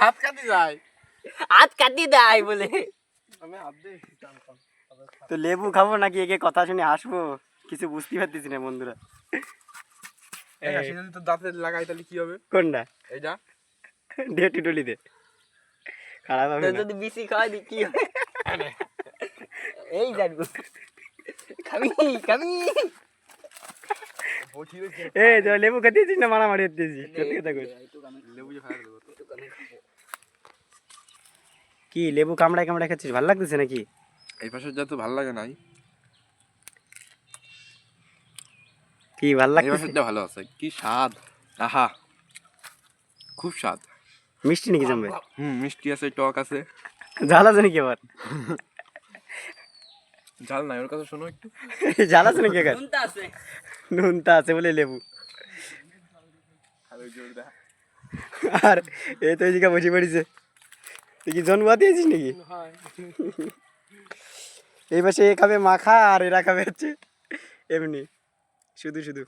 হাত কাটি যায়। হাত কাটি দেয় বলে। আমি হাত দিয়ে তো লেবু খাব নাকি? একে কথা শুনে আসব কিছু বুঝতে পারতেছি না বন্ধুরা। এই না, সে যদি তোর দাঁতে লাগাই তাহলে কি হবে? কোনটা? এইটা। ডেটি টলিতে খারাপ হবে যদি বিসি খাওয়াই দি কি হবে? এই জানব খাবি খাবি। এ তো লেবু খেতেছিস না? মারামারি হতেছিস কইস। লেবু যে। কি লেবু কামড়ায় কামড়ায় খাচ্ছিস? ভালো লাগতেছে নাকি? এই পাশের যা তো ভালো লাগে নাই। কি ভালো এই লাগতেছে? পাশেরটা ভালো আছে। কি স্বাদ। আহা। খুব স্বাদ। মিষ্টি নাকি জমবে? হুম মিষ্টি আছে টক আছে। ঝাল আছে নাকি আবার? ঝাল নাই ওর কথা শোনো একটু। ঝাল আছে নাকি এখানে কোনটা আছে। নুনতা আছে বলে লেবু। আর এই তো এদিকে বসে পড়েছে। তুই কি জন্মা দিয়েছিস নাকি? এই পাশে এ খাবে মাখা আর এরা খাবে হচ্ছে এমনি। শুধু শুধু।